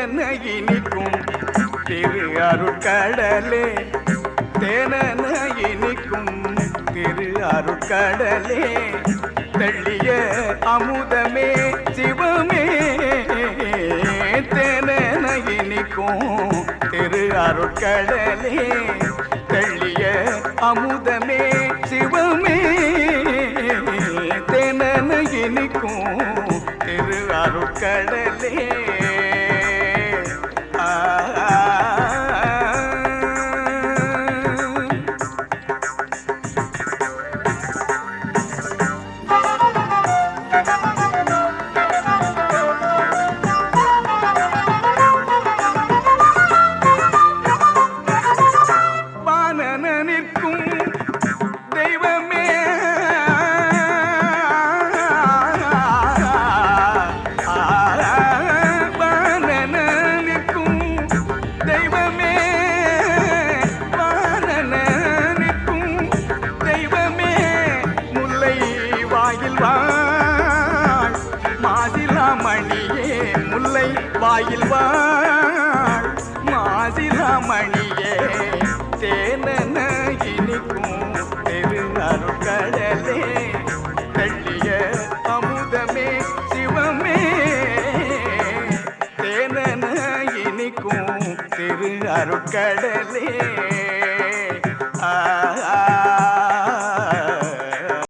தேனகி நிற்கும் திரு அருட்கடலே. தேனகி நிற்கும் திரு அருட்கடலே. தள்ளிய அமுதமே சிவமே. தேனகி நிற்கும் திரு அருட்கடலே. தள்ளிய அமுதமே சிவமே. தேனகி நிற்கும் திரு அருட்கடலே. மணியே முல்லை வாயில் வாழ் மாசிலாமணியே தேனன இனிக்கும் தெரு அருட்கடலே தெள்ளிய அமுதமே சிவமே. தேனன இனிக்கும் திரு ஆ